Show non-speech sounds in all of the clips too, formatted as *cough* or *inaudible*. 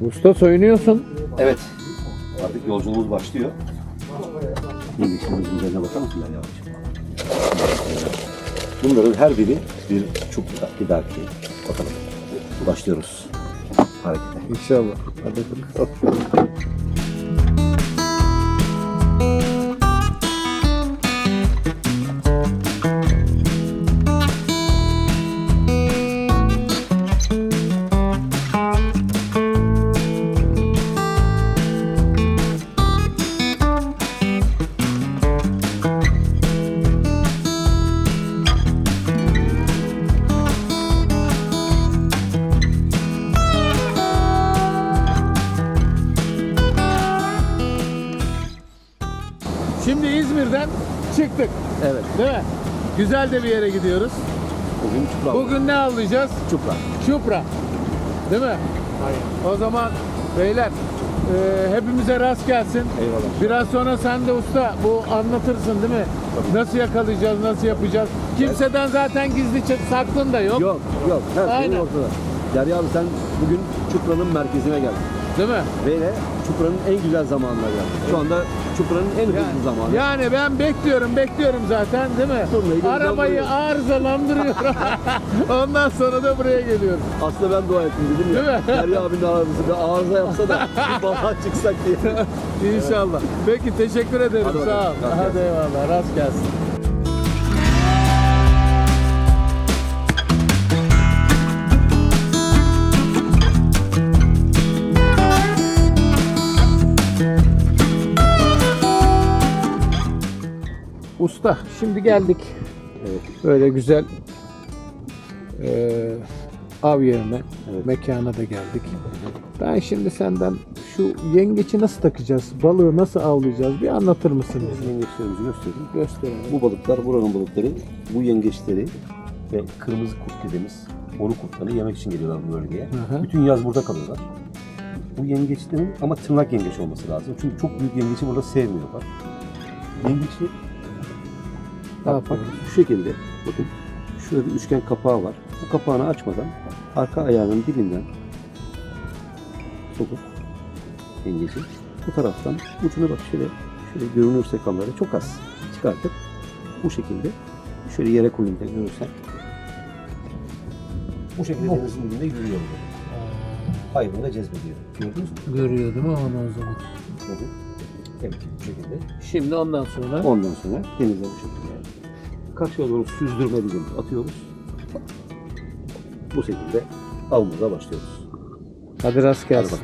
Usta soyunuyorsun. Evet. Artık yolculuğumuz başlıyor. Yengeçlerimizin üzerine mısın Derya abiciğim? Bunların her biri bir çubukta, dahaki. Bakalım. Başlıyoruz harekete. İnşallah. Hadi bakalım. Güzel de bir yere gidiyoruz. Bugün çupra. Bugün ne avlayacağız? çupra. Çupra. Değil mi? Hayır. O zaman beyler e, hepimize rast gelsin. Eyvallah. Biraz sonra sen de usta bu anlatırsın değil mi? Nasıl yakalayacağız, nasıl yapacağız? Kimseden zaten gizli ç- saklın da yok. Yok yok. Her şey Aynen. ortada. Derya abi sen bugün Çupra'nın merkezine geldin. Değil mi? Ve Çupra'nın en güzel zamanına geldin. Şu anda Çupra'nın en hızlı zamanı. Yani ben bekliyorum, bekliyorum zaten değil mi? Turnayı da Arabayı arızalandırıyorum. *laughs* Ondan sonra da buraya geliyorum. Aslında ben dua ettim dedim ya. Değil mi? Derya abinin arabası bir arıza yapsa da *laughs* bir balığa çıksak diye. İnşallah. Peki teşekkür ederim. Hadi Sağ ol. Hadi eyvallah. Rast gelsin. Usta şimdi geldik. Evet. Böyle güzel eee, av yerine, Evet. mekana da geldik. Ben şimdi senden şu yengeci nasıl takacağız, balığı nasıl avlayacağız bir anlatır mısın bize? Yengeçlerimizi göstereyim. Gösterelim. Bu balıklar buranın balıkları. Bu yengeçleri ve kırmızı kurt dediğimiz boru kurtlarını yemek için geliyorlar bu bölgeye. Hı hı. Bütün yaz burada kalıyorlar. Bu yengeçlerin ama tırnak yengeç olması lazım. Çünkü çok büyük yengeci burada sevmiyorlar. Yengeci Ne yapalım? şu şekilde bakın şurada bir üçgen kapağı var. Bu kapağını açmadan arka ayağının dibinden sokup yengeci bu taraftan ucunu bak şöyle şöyle görünürse kamera çok az çıkartıp bu şekilde şöyle yere koyun da görürsen bu şekilde denizin dibinde yürüyor bu. Hayvanı da cezbediyor. Gördünüz mü? Görüyordum ama o zaman. Hı hı. Evet bu şekilde. Şimdi ondan sonra Ondan sonra denize bu şekilde karşıya doğru süzdürme dediğimiz atıyoruz. Bu şekilde avımıza başlıyoruz. hadi rast Hadi gelsin.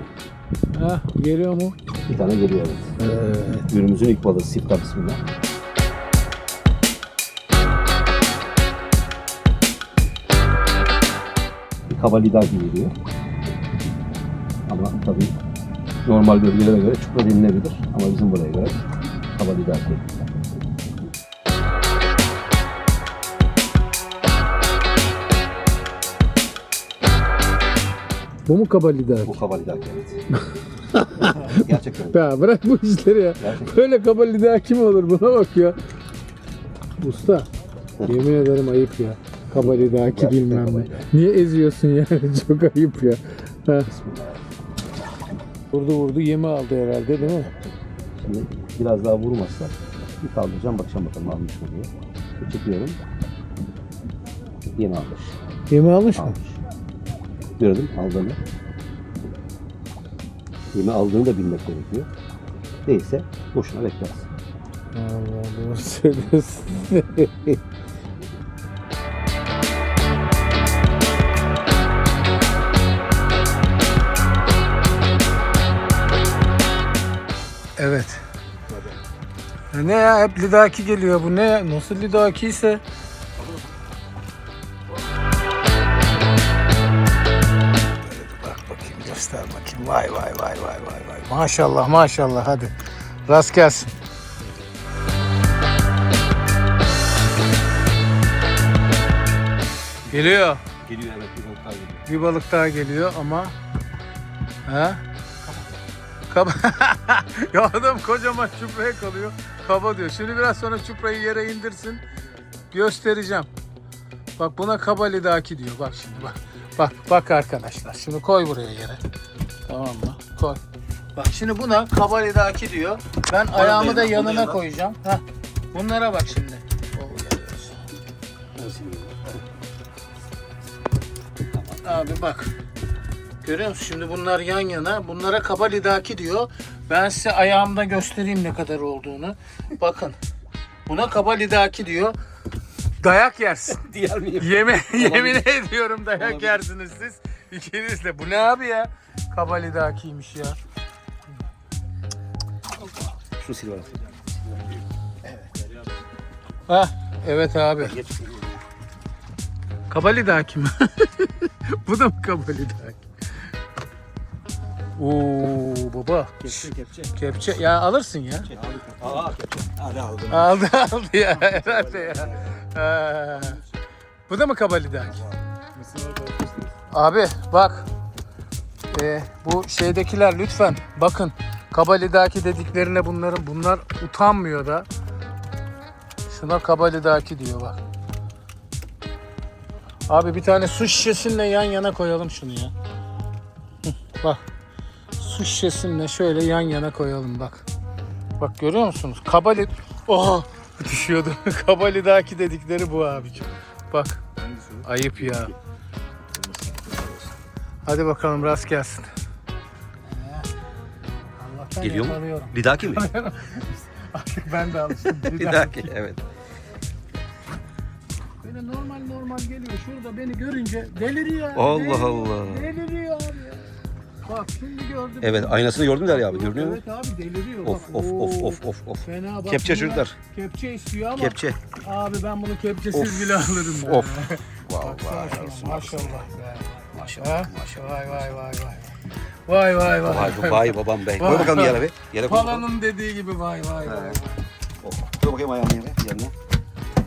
bakalım. Hah, geliyor mu? Bir tane geliyor evet. Ürünümüzün ilk balığı sipta bismillah. Bir kaba lider gibi geliyor. Ama tabii normal bölgelere göre çupra denilebilir. Ama bizim buraya göre lider değil. Bu mu kaba lider? Bu kaba lider evet. *laughs* Gerçekten. Ya bırak bu işleri ya. Gerçekten. Böyle kaba lider kim olur buna bak ya. Usta yemin ederim ayıp ya. Kaba lider ki bilmem ne. Niye eziyorsun yani *laughs* çok ayıp ya. Ha. Bismillah. Vurdu vurdu yemi aldı herhalde değil mi? Şimdi biraz daha vurmazsa bir kaldıracağım bakacağım bakalım almış mı diye. Çekiyorum. Yeni almış. Yemi almış mı? Almış. Gördüm aldığını. Yemi aldığını da bilmek gerekiyor. Değilse boşuna beklersin. Allah doğru söylüyorsun. *laughs* evet. Ya Ne ya hep lidaki geliyor bu ne ya? Nasıl lidaki ise? Bak bakayım göster bakayım. Vay vay vay vay vay vay. Maşallah maşallah hadi. Rast gelsin. Geliyor. Geliyor evet bir balık daha geliyor. Bir balık daha geliyor ama ha? Kaba. *laughs* ya adam kocaman çupraya kalıyor. Kaba diyor. Şimdi biraz sonra çuprayı yere indirsin. Göstereceğim. Bak buna kaba lidaki diyor. Bak şimdi bak. Bak bak arkadaşlar. Şunu koy buraya yere. Tamam mı? Koy. Bak şimdi buna kabalidaki diyor. Ben ayağımı da yanına yanına. koyacağım. Heh. Bunlara bak şimdi. Abi bak. Görüyor musun? Şimdi bunlar yan yana. Bunlara kaba lidaki diyor. Ben size ayağımda göstereyim ne kadar olduğunu. Bakın. Buna kaba lidaki diyor. Dayak yersin. *laughs* Diğer miyim? Yemin, *laughs* yemin ediyorum dayak Olabilir. yersiniz siz. İkiniz de. Bu ne abi ya? Kaba lidakiymiş ya. Şu silver. Hah. Evet abi. Kaba lidaki mi? *laughs* Bu da mı kaba lidaki? Oo baba. Kepçe kepçe. Kepçe. Ya alırsın ya. Aa kepçe. Hadi aldım. Aldı aldı ya herhalde ya. Bu da mı kabalidaki? Abi bak. Ee, bu şeydekiler lütfen bakın. Kabalidaki dediklerine bunların bunlar utanmıyor da. Şuna kabalidaki diyor bak. Abi bir tane su şişesinle yan yana koyalım şunu ya. Hı, Bak. Su şişesinle şöyle yan yana koyalım bak. Bak görüyor musunuz? Kabali... Oha! *laughs* Düşüyordu. *laughs* Kabalidaki dedikleri bu abicim. Bak. Ayıp ya. Hadi bakalım rast gelsin. Allah'tan Geliyor mu? yakalıyorum. Lidaki mi? *laughs* Artık ben de alıştım. Bir daha. Lidaki evet. Böyle normal normal geliyor. Şurada beni görünce deliriyor. Allah Allah. Deliriyor. Bak şimdi gördüm. Evet aynasını gördün der ya abi görünüyor mu? Evet abi deliriyor. Of Bak, of of of of of. Fena bak. Kepçe çocuklar. Kepçe istiyor ama Kepçe. abi ben bunu kepçesiz bile alırım. ya. Of. Şuna, maşallah be. Maşallah maşallah. Vay vay vay vay. Vay vay vay. Vay, vay babam bey. Koy bakalım yere bir. Yere koy. bakalım. Palanın dediği gibi vay vay vay. Of. Koy bakayım ayağını yere. Yanına.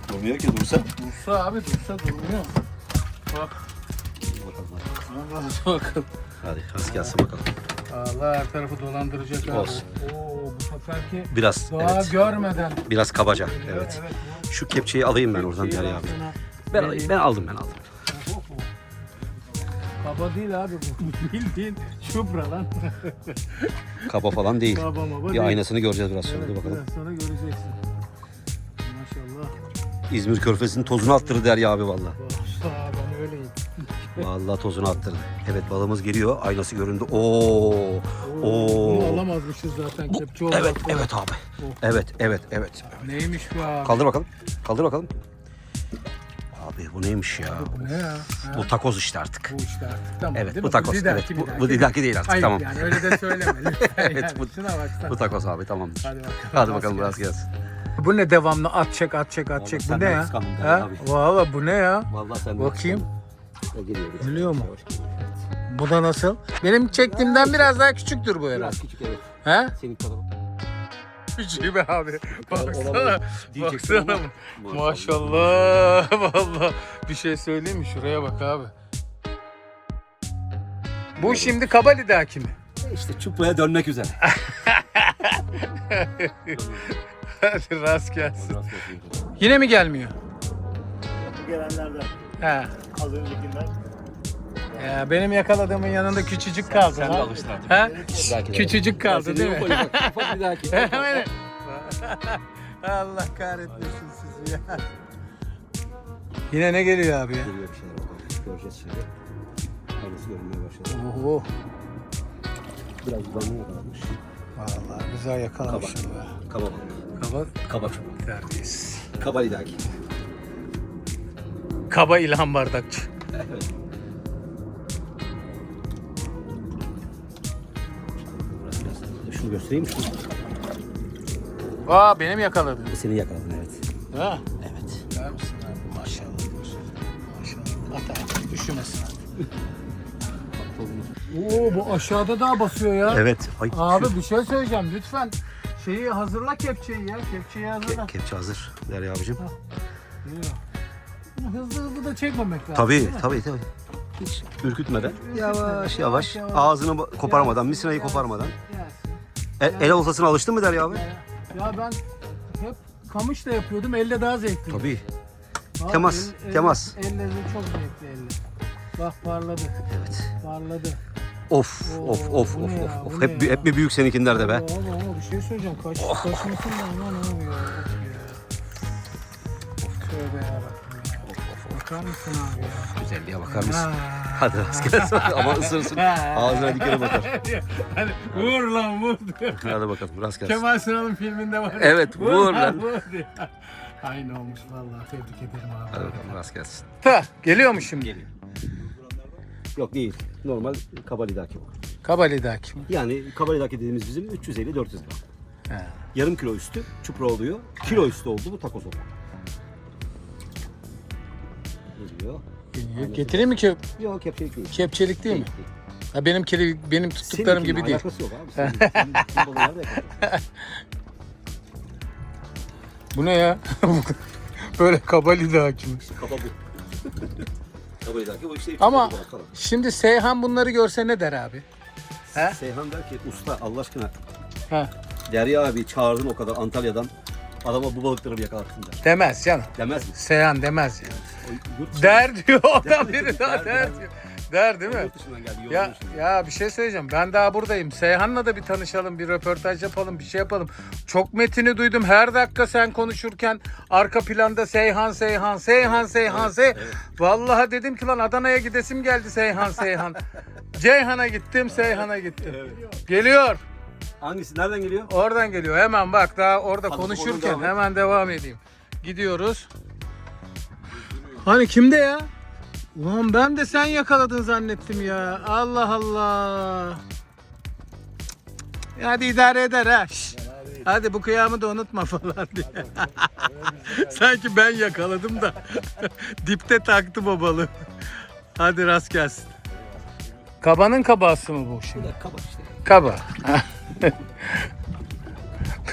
Durmuyor ki dursa. Dursa abi dursa durmuyor. Bak. Allah bakın. Hadi hadi gelsin bakalım. Allah her tarafı dolandıracak abi. Olsun. Oo bu seferki Biraz doğa evet. görmeden. Biraz kabaca. Evet. Şu kepçeyi alayım ben oradan Şeyi Derya abi. sana. Ben, Vereyim. ben aldım ben aldım. Kaba değil abi bu. *laughs* Bildiğin şubra lan. *laughs* Kaba falan değil. Kaba maba Bir değil. aynasını göreceğiz biraz sonra. Evet, Dur bakalım. biraz sonra göreceksin. Maşallah. İzmir Körfezi'nin tozunu attırdı Derya abi valla. Öyleyim. Vallahi tozunu attırdı. Evet balığımız geliyor. Aynası göründü. Oo. Oo. Bunu alamazmışız zaten kepçe olmaz. Evet, evet abi. Evet, evet, evet. Neymiş bu abi? Kaldır bakalım. Kaldır bakalım. Abi bu neymiş ya? Bu ne ya? Ha, Bu takoz işte artık. bu işte artık. Tamam, Evet, bu takoz. didaki, Evet, bu- bu didaki değil artık, Hayır, tamam. yani öyle de söyleme. *laughs* Evet, yani. bu- Şuna baksana. Bu takoz abi tamamdır. Hadi bakalım. Hadi bakalım biraz gelsin. Bu ne devamlı at çek at çek at çek. Bu ne ya? Valla bu ne ya? Vallahi sen Bakayım. Geliyor biraz. Geliyor mu? Bu da nasıl? Benim çektiğimden biraz daha küçüktür bu herhalde. Biraz küçük evet. He? Senin kadar. Küçüğü be abi. Baksana. Baksana. Maşallah. *laughs* Valla. Bir şey söyleyeyim mi? Şuraya bak abi. Bu şimdi Kabalidaki mi? İşte çupraya dönmek üzere. *laughs* Hadi rast gelsin. Yine mi gelmiyor? gelenlerden He. Az öncekinden. Ya benim yakaladığımın yanında küçücük kaldı. sen de ha? alıştın artık. Ha? Küçücük kaldı değil mi? Ufak, bir dahaki. *laughs* Hemen. *laughs* Allah kahretmesin sizi ya. Yine ne geliyor abi ya? Geliyor bir şeyler bakalım. Göreceğiz şimdi. Aynısı görünmeye başladı. Oho. Biraz bulanıyor kalmış. Vallahi güzel yakalamışım be. Kaba balık. Kaba Kaba çubuk. terbiyesiz. Kaba lidaki. Kaba İlhan Bardakçı. Evet. Şunu göstereyim mi? Şunu. Aa benim yakaladım. Seni yakaladın evet. Ha? Evet. Ver misin abi? Maşallah. Maşallah. At abi. Üşümesin abi. Oo bu aşağıda daha basıyor ya. Evet. Ay, Abi şu- bir şey söyleyeceğim lütfen. Şeyi hazırla kepçeyi ya. Kepçeyi hazırla. Ke- kepçe hazır. Derya abicim. Geliyor. Bunu hızlı hızlı da çekmemek lazım. Tabii tabii tabii. Hiç ürkütmeden. Yavaş yavaş, yavaş. yavaş. Ağzını ba- koparmadan, misinayı koparmadan. gelsin. El, el oltasına alıştın mı Derya abi? Ya, ya ben hep kamışla yapıyordum. Elle daha zevkli. Tabii. Bak, Temas, el- el- temas. Elle de çok zevkli elle. Bak parladı. Evet. Parladı. Of Oo, of of bu of ya, of. bu ne Hep, ya? hep mi büyük seninkiler de be? Abi ama bir şey söyleyeceğim. Kaç, kaçmasın da aman abi ya. Of ya. Tövbe yarabbim. Bakar mısın abi ya? Güzelliğe bakar mısın? Ha. Hadi rast gelsin. *laughs* Ama ısırsın. Ağzına dikene bakar. Hani vur lan vur diyor. Hadi bakalım rast gelsin. Kemal Sunal'ın filminde var. Evet, vur lan. Vur diyor. Aynı olmuş vallahi tebrik ederim abi. Hadi bakalım rast gelsin. Ta, geliyor mu şimdi? Geliyor. Yok değil. Normal kabalidaki bu. Kabalidaki. Yani kabalidaki dediğimiz bizim 350-400 gram. He. Yarım kilo üstü çupra oluyor. Kilo üstü oldu bu takoz oluyor. Geliyor. Geliyor. Getireyim mi ki? Yok kepçelik değil. Kepçelik değil mi? Değil. Ha benimkili benim tuttuklarım gibi değil. Alakası yok abi. Senin, senin, senin. *laughs* Bu ne ya? *laughs* Böyle kabalidaki mi? Kaba bu. Kabalidaki bu işte. Ama-. Şimdi Seyhan bunları görse ne der abi? He? Seyhan der ki usta Allah aşkına Ha. Derya abi çağırdın o kadar Antalya'dan adama bu balıkları bir yakalattın der. Demez canım. Demez mi? Seyhan demez ya. Yurt Der diyor *laughs* Der, biri daha der, der diyor. Der değil mi? Yurt dışından geldi. Ya ya bir şey söyleyeceğim. Ben daha buradayım. Seyhan'la da bir tanışalım, bir röportaj yapalım, bir şey yapalım. Çok metini duydum. Her dakika sen konuşurken arka planda Seyhan, Seyhan, Seyhan, Seyhan, Seyhan. Vallahi dedim ki lan Adana'ya gidesim geldi Seyhan, Seyhan. *laughs* Ceyhan'a gittim, Seyhan'a gittim. Geliyor. Hangisi? Nereden geliyor? Oradan geliyor. Hemen bak daha orada konuşurken devam et. hemen devam edeyim. Gidiyoruz. Hani kimde ya? Ulan ben de sen yakaladın zannettim ya. Allah Allah. Hadi idare eder ha. Şş. Hadi bu kıyamı da unutma falan diye. *laughs* Sanki ben yakaladım da *laughs* dipte taktım o balığı. Hadi rast gelsin. Kabanın kabası mı bu şimdi? Kaba işte. Kaba. *laughs*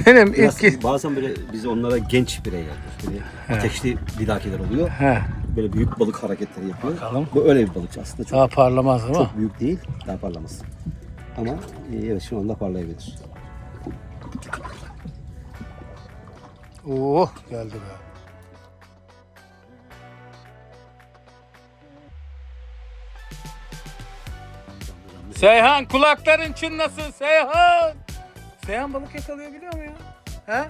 Benim Biraz, ilk... bazen böyle biz onlara genç bireyler. Böyle ateşli lidakiler oluyor. He, Böyle büyük balık hareketleri yapıyor. Bakalım. Bu öyle bir balık aslında çok daha parlamaz ama. çok büyük değil. Daha parlamaz. Ama e, evet şu anda parlayabilir. Oh geldi be. Seyhan kulakların çınlasın Seyhan. Seyhan balık yakalayabiliyor mu ya? He?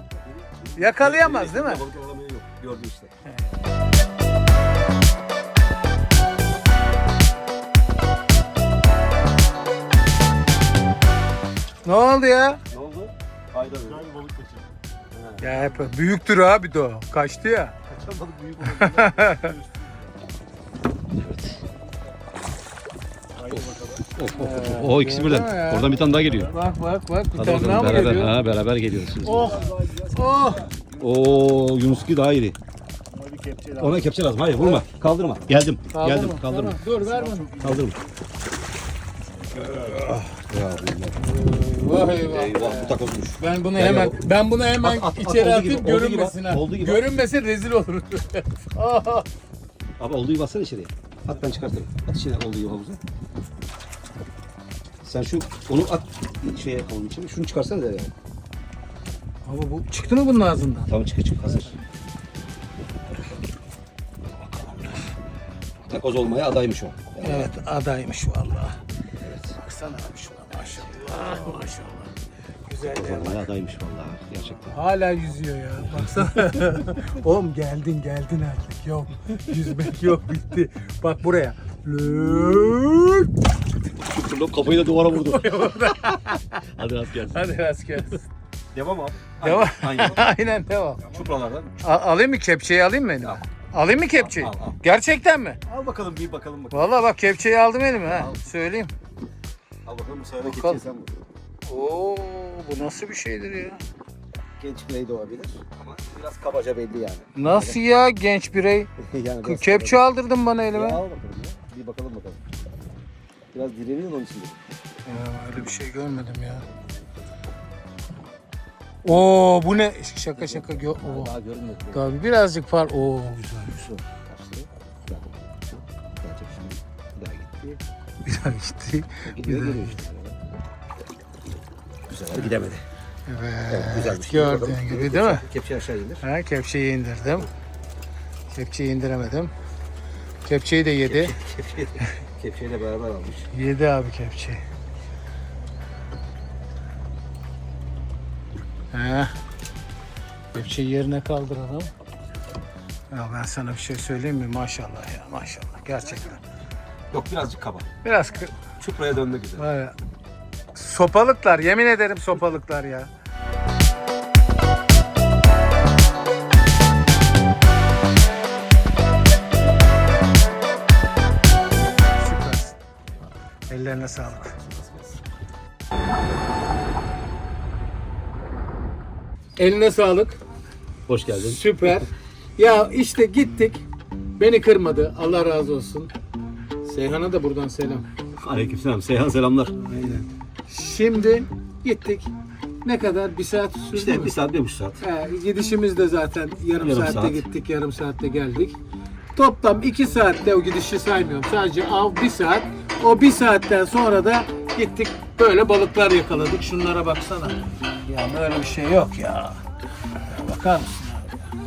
Yakalayamaz değil mi? Balık yakalamayan yok. Gördün işte. Ne oldu ya? Ne oldu? Ayda böyle. Balık kaçırdım. Ya hep büyüktür abi de o. Kaçtı ya. Kaçan balık büyük *laughs* olabilir. Haydi bakalım. of, of, of. O ikisi Gördün birden. mü ya? Oradan bir tane daha geliyor. Bak bak bak bir Hadi tane daha bakalım mı beraber, geliyor? ha, beraber geliyorsunuz. Oh oh. Oo Yunus'ki daha. Ama bir lazım. Ona kepçe lazım. Hayır vurma. Kaldırma. Geldim. Kaldırma, Geldim. Kaldırma. tamam. Dur ver bana. Kaldırma. Vay eyvah. Eyvah bu takozmuş. Ben bunu hemen ben bunu hemen At, at, at, içeri olduğu atayım gibi, olduğu gibi görünmesin at, ha. olduğu gibi. Görünmese rezil olur. *laughs* Abi olduğu gibi atsana içeriye. At ben çıkartayım. At içine olduğu gibi havuza. Sen şu onu at şeye onun için. Şunu çıkarsana da ya. Ama bu çıktı mı bunun ağzından? Tamam çık çık hazır. Takoz olmaya adaymış o. Yani Evet adaymış vallahi. evet. Baksana abi şuna maşallah maşallah. Güzel Takoz ya. olmaya adaymış vallahi gerçekten. Hala yüzüyor ya. Baksana. *laughs* Oğlum geldin geldin artık. Yok. Yüzmek yok bitti. Bak buraya. Fırlıp kafayı da duvara vurdu. *laughs* Hadi rast gelsin. Hadi rast gelsin. Devam abi. Devam. Aynen. Aynen *laughs* devam. Çupralardan. A- alayım mı kepçeyi alayım mı elime? Al. Alayım mı kepçeyi? Al, al, al. Gerçekten mi? Al bakalım bir bakalım bakalım. Vallahi bak kepçeyi aldım elime ha. Al. Söyleyeyim. Al bakalım bu sefer de Bakalım. vur. Oo bu nasıl bir şeydir ya? Genç birey de olabilir ama biraz kabaca belli yani. Nasıl ya genç birey? *laughs* yani biraz Kepçe aldırdın bana elime. Ya al bakalım ya. Bir bakalım bakalım. Biraz direniyor onun için. Ya öyle bir şey görmedim ya. Oo bu ne? Şaka şaka. Gö Oo. Daha görünmedi. Tabii birazcık far. Oo güzel. Şu kaçtı. Şimdi. Bir daha gitti bir daha gitti. Bir daha gitti. Bu sefer gidemedi. Evet, evet güzelmiş. gördüğün gibi, gibi değil kepçe, mi? Kepçeyi aşağı indir. Ha, kepçeyi indirdim. Kepçeyi indiremedim. Kepçeyi de yedi. Kepçeyi de, *laughs* kepçeyi de beraber almış. Yedi abi kepçeyi. Ha. Kepçeyi yerine kaldıralım. Ya ben sana bir şey söyleyeyim mi? Maşallah ya maşallah. Gerçekten. Yok birazcık kaba. Biraz kı- Çupraya döndü güzel. var ya, sopalıklar yemin ederim sopalıklar ya. Süpersin. Ellerine sağlık. Eline sağlık. Hoş geldin. Süper. Ya işte gittik. Beni kırmadı. Allah razı olsun. Seyhan'a da buradan selam. Aleykümselam. Seyhan selamlar. Aynen. Şimdi gittik. Ne kadar? Bir saat sürdü İşte mü? bir saat, bir buçuk saat. He, gidişimiz de zaten yarım, Yarım saatte saat. gittik, yarım saatte geldik. Toplam iki saatte o gidişi saymıyorum. Sadece av bir saat. O bir saatten sonra da gittik böyle balıklar yakaladık. Şunlara baksana. Ya böyle bir şey yok ya. ya bakar mısın abi ya?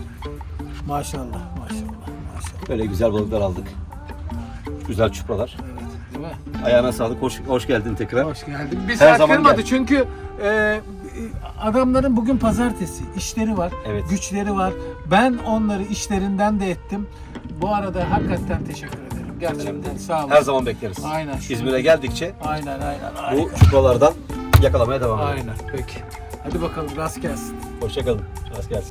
Maşallah, maşallah, maşallah. Böyle güzel balıklar aldık. Güzel çupralar. Evet, değil mi? Ayağına sağlık. Hoş, hoş geldin tekrar. Hoş geldin. Bir Her zaman kırmadı gel. çünkü e, adamların bugün pazartesi işleri var, Evet. güçleri var. Ben onları işlerinden de ettim. Bu arada hakikaten teşekkür ederim. Gerçekten sağ olun. Her zaman bekleriz. Aynen. İzmir'e geldikçe Aynen aynen. bu Harika. çupralardan yakalamaya devam edelim. Aynen. Peki. Hadi bakalım rast gelsin. Hoşçakalın. Rast gelsin.